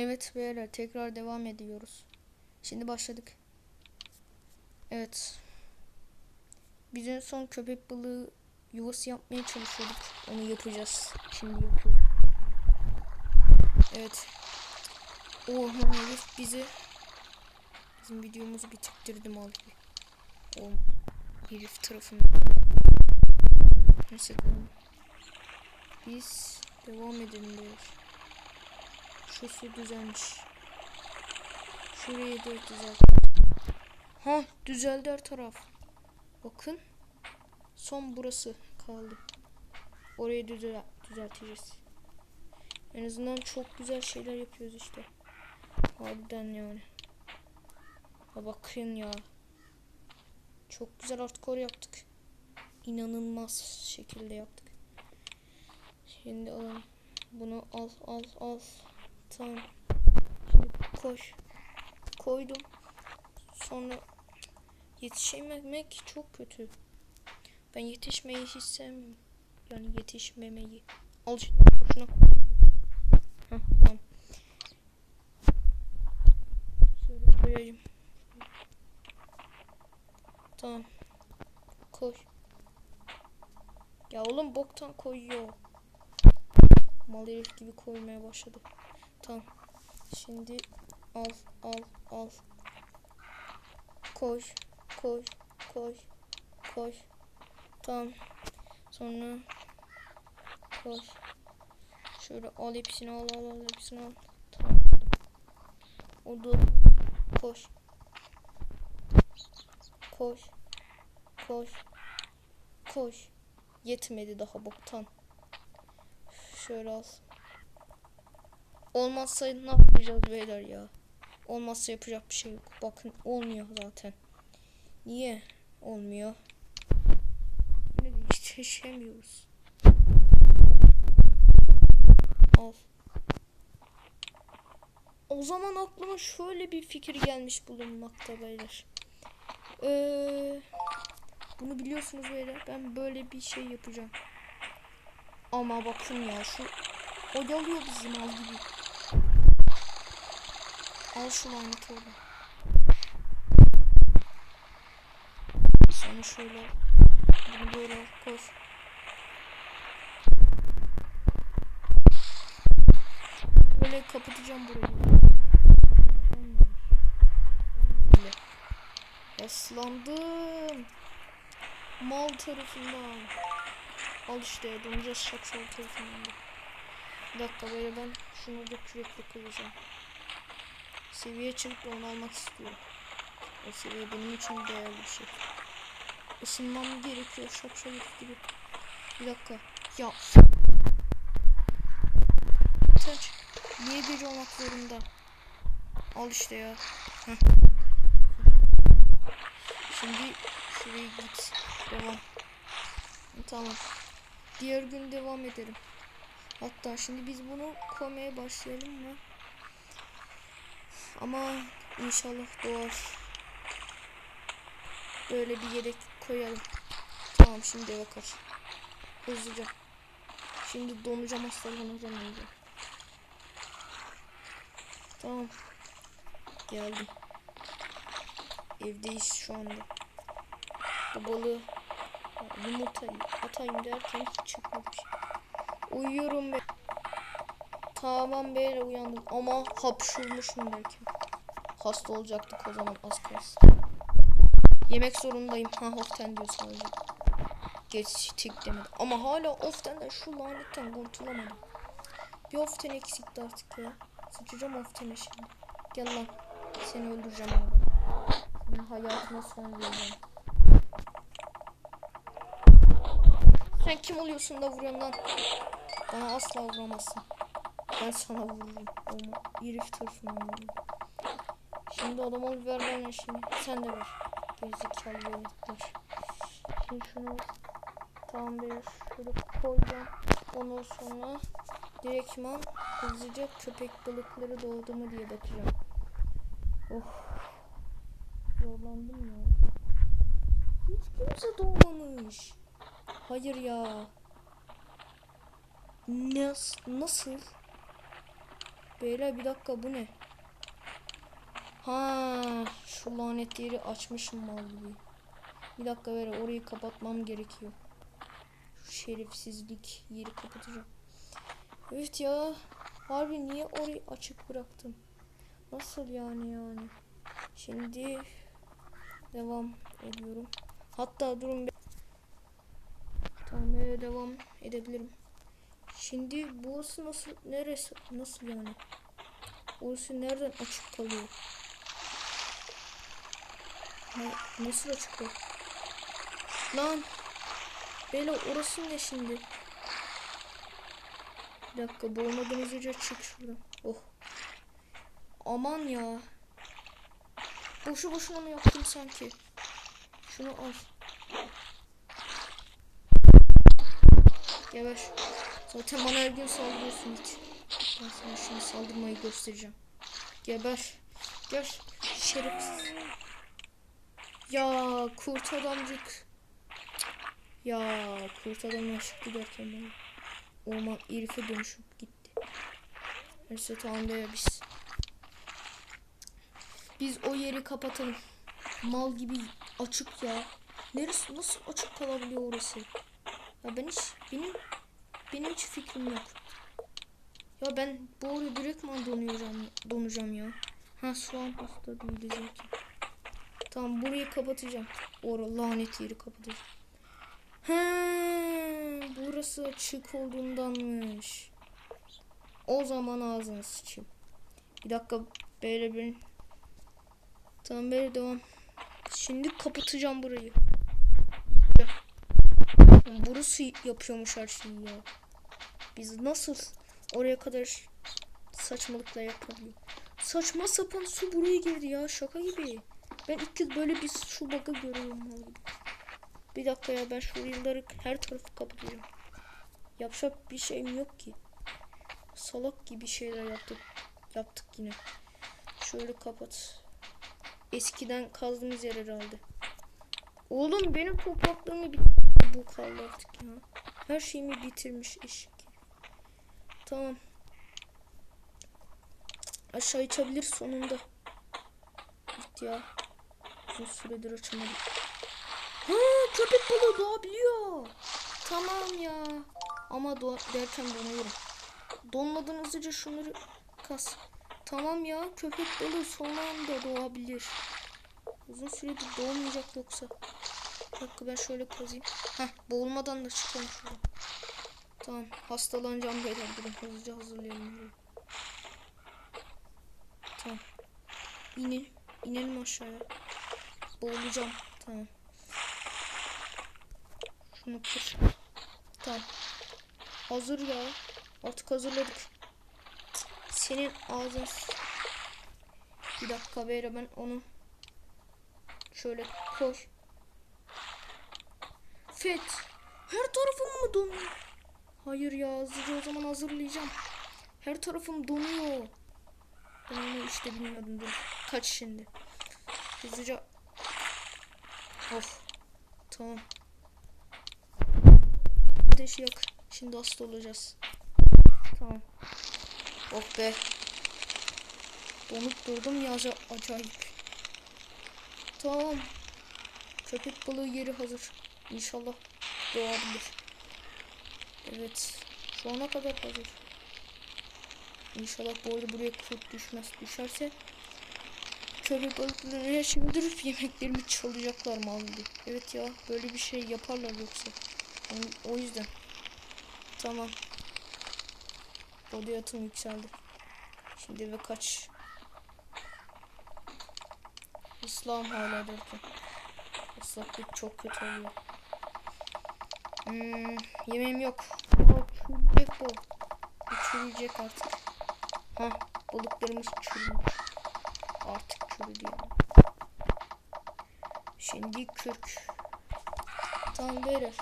Evet beyler tekrar devam ediyoruz. Şimdi başladık. Evet. Biz en son köpek balığı yuvası yapmaya çalışıyorduk. Onu yapacağız. Şimdi yapıyoruz. Evet. Lan herif bizi bizim videomuzu bitirttirdi mal gibi. O herif tarafından. Neyse. Biz devam edelim beyler. Şu su düzelmiş. Şurayı da düzelt. Ha düzeldi her taraf. Bakın. Son burası kaldı. Orayı düzel düzelteceğiz. En azından çok güzel şeyler yapıyoruz işte. Harbiden yani. Ha bakın ya. Çok güzel hardcore yaptık. İnanılmaz şekilde yaptık. Şimdi alalım. Bunu al al al. Tamam. Şimdi koş. Koydum. Sonra yetişememek çok kötü. Ben yetişmeyi hiç sevmiyorum. Yani yetişmemeyi. Al şuna. Tamam. Şöyle koyayım. Tamam. Koy. Ya oğlum boktan koyuyor. Mal herif gibi koymaya başladı. Tamam. Şimdi al al al. Koy koy koy koy. Tamam. Sonra koy. Şöyle al hepsini al al al hepsini al. Tamam. O da koş. Koş. Koş. Koş. Yetmedi daha boktan. Şöyle al. Olmazsa ne yapacağız beyler ya? Olmazsa yapacak bir şey yok. Bakın olmuyor zaten. Niye olmuyor? Ne yetişemiyoruz. Al. O zaman aklıma şöyle bir fikir gelmiş bulunmakta beyler. Ee, bunu biliyorsunuz beyler. Ben böyle bir şey yapacağım. Ama bakın ya şu oyalıyor bizim al gibi. Al şu laneti orada. Sonra şöyle. Bunu böyle koy. Böyle kapatacağım burayı. Yaslandım. Mal tarafından. Al işte donacağız şapşal tarafından da. Bir dakika böyle ben şunu da kürekle kıracağım. Seviye çıkıp onu almak istiyorum. O seviye benim için değerli bir şey. Isınmam gerekiyor şapşal herif gibi. Bir dakika. Ya. Taç. Niye bir olmak zorunda? Al işte ya. Şimdi şuraya git. Devam. Tamam. Diğer gün devam edelim. Hatta şimdi biz bunu koymaya başlayalım mı? Ama inşallah doğar. Böyle bir yere koyalım. Tamam şimdi eve kaç. Hızlıca. Şimdi donacağım hastalanacağım önce. Tamam. Geldim. Evdeyiz şu anda. Bu balığı yumurtayı atayım derken hiç şey. Uyuyorum be. Tamam beyler uyandım ama hapşurmuşum belki. Hasta olacaktık o zaman az kalsın. Yemek zorundayım. Ha often diyor sadece. Geçtik demedi. Ama hala oftenden şu lanetten kurtulamadım. Bir often eksikti artık ya. Sıçacağım oftene şimdi. Gel lan. Seni öldüreceğim abi. Senin hayatına son vereceğim. Sen kim oluyorsun da vuruyorsun lan? Bana asla vuramazsın. Ben sana vururum. Ama herif tarafından vururum. Şimdi adama ver bana şimdi. Sen de ver. Gerizekalı veletler. Şimdi şunu tamam bir şöyle koyacağım. Ondan sonra direktman hızlıca köpek balıkları doğdu mu diye bakacağım. Of. Zorlandım ya. Hiç kimse doğmamış. Hayır ya. Nas nasıl? Beyler bir dakika bu ne? Ha, şu lanet yeri açmışım mal gibi. Bir dakika ver orayı kapatmam gerekiyor. Şu şerefsizlik yeri kapatacağım. Evet ya. Harbi niye orayı açık bıraktım? Nasıl yani yani? Şimdi devam ediyorum. Hatta durun bir. Tamam devam edebilirim. Şimdi burası nasıl neresi nasıl yani? Orası nereden açık kalıyor? Ha, nasıl açık kalıyor? Lan Bela orası ne şimdi? Bir dakika boğulmadan hızlıca çık şuradan. Oh. Aman ya. Boşu boşuna mı yaptım sanki? Şunu al. Geber. Zaten bana her gün saldırıyorsun hiç. Ben sana şimdi saldırmayı göstereceğim. Geber. Gel. Şerefsiz. Ya kurt adamcık. Ya kurt adam aşık giderken bana. Orman irife dönüşüp gitti. Neyse tamam be biz. Biz o yeri kapatalım. Mal gibi açık ya. Neresi nasıl açık kalabiliyor orası? Ya ben hiç benim benim hiç fikrim yok. Ya ben bu oraya direkt mi donacağım ya. Ha şu an hasta değiliz zaten. Tamam burayı kapatacağım. Orada lanet yeri kapatacağım. He, burası açık olduğundanmış. O zaman ağzını sıçayım. Bir dakika böyle bir Tamam böyle devam. Şimdi kapatacağım burayı. Burası yapıyormuş her şeyi ya. Biz nasıl oraya kadar saçmalıkla yapabiliyor? Saçma sapan su buraya girdi ya şaka gibi. Ben ilk kez böyle bir su bug'ı görüyorum. Bir dakika ya ben şu yılları her tarafı kapatacağım. Yapacak bir şeyim yok ki. Salak gibi şeyler yaptık. Yaptık yine. Şöyle kapat. Eskiden kazdığımız yer herhalde. Oğlum benim topraklarımı bit bu kaldı artık ya. Her şeyimi bitirmiş eşek. Tamam. Aşağı içebilir sonunda. Git ya. Uzun süredir açamadım. Ha köpek balığı doğabiliyor. Tamam ya. Ama doğa derken donuyorum. Donmadan hızlıca şunları kas. Tamam ya köpek balığı son anda doğabilir. Uzun süredir doğmayacak yoksa. Bir dakika ben şöyle kazayım. Heh boğulmadan da çıkalım şuradan. Tamam hastalanacağım beyler durun hızlıca hazırlayalım. Tamam. İnelim. İnelim aşağıya. Boğulacağım. Tamam. Şunu kır. Tamam. Hazır ya. Artık hazırladık. Senin ağzın. Bir dakika beyler ben onu şöyle koy. Fet. Her tarafım mı donuyor? Hayır ya hızlıca o zaman hazırlayacağım. Her tarafım donuyor. Ben işte bilmiyordum dur. Kaç şimdi. Hızlıca. Of. Tamam. Ateşi yak. Şimdi hasta olacağız. Tamam. Oh be. Donup durdum ya aca- acayip. Tamam. Köpek balığı yeri hazır. İnşallah doğabilir. Evet. Şu ana kadar hazır. İnşallah bu arada buraya kurt düşmez. Düşerse köpek balıklarını şimdirip yemeklerimi çalacaklar mal gibi. Evet ya böyle bir şey yaparlar yoksa. O- O yüzden. Tamam. Bodiyatım yükseldi. Şimdi ve kaç. İslam hala derken. Islaklık çok kötü oluyor. Hmm, yemeğim yok. Çürüyecek bu. Çürüyecek artık. Ha, balıklarımız çürümüş. Artık çürüdü yani. Şimdi kürk. Tamam beyler.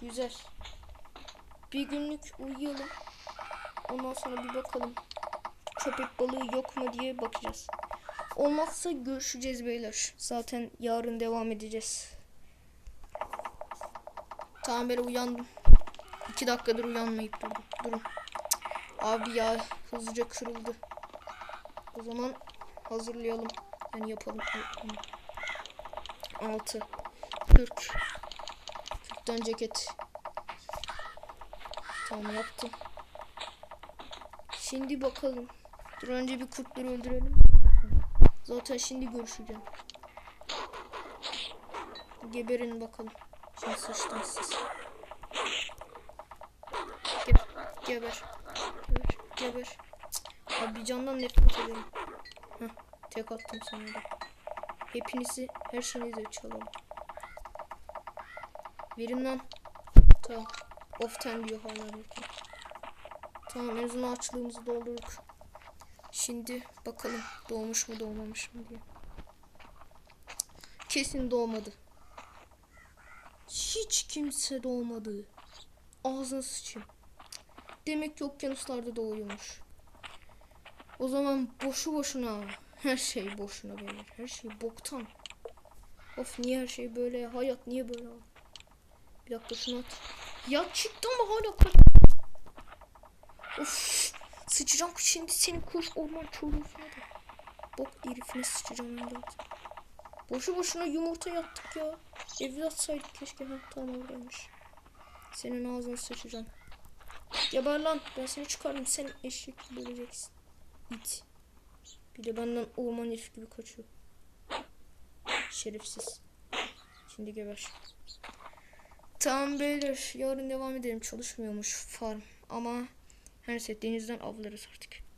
Güzel. Bir günlük uyuyalım. Ondan sonra bir bakalım. Köpek balığı yok mu diye bakacağız. Olmazsa görüşeceğiz beyler. Zaten yarın devam edeceğiz. Tamam ben uyandım. İki dakikadır uyanmayıp durdum. Durun. Abi ya hızlıca kırıldı. O zaman hazırlayalım. Yani yapalım. 6 40 40'tan ceket. Tamam yaptım. Şimdi bakalım. Dur önce bir kurtları öldürelim. Zaten şimdi görüşeceğim. Geberin bakalım. Şimdi sıçtım siz. Ge geber. Geber. Geber. Abi candan nefret ederim. Heh, tek attım sana da. Hepinizi, her şeyinizi çalalım. Verin lan. Tamam. Ten diyor hala. Tamam en azından açlığımızı doldurduk. Şimdi bakalım doğmuş mu doğmamış mı diye. Kesin doğmadı. Hiç kimse doğmadı. Ağzına sıçayım. Demek ki okyanuslarda doğuyormuş. O zaman boşu boşuna. Her şey boşuna beyler. Her şey boktan. Of niye her şey böyle ya? Hayat niye böyle? Bir dakika şunu at. Ya çıktı ama hala kaç. Of. Sıçacağım şimdi senin kuş orman çocuğuna da. Bok herifine sıçacağım de. Boşu boşuna yumurta yaptık ya. Evlat atsaydık keşke. Ha, tamam oradaymış. Senin ağzını sıçacağım. Geber lan. Ben seni çıkarım. Sen eşek gibi öleceksin. İt. Bir de benden orman herif gibi kaçıyor. Şerefsiz. Şimdi geber. Tamam beyler. Yarın devam edelim. Çalışmıyormuş farm. Ama her neyse denizden avlarız artık.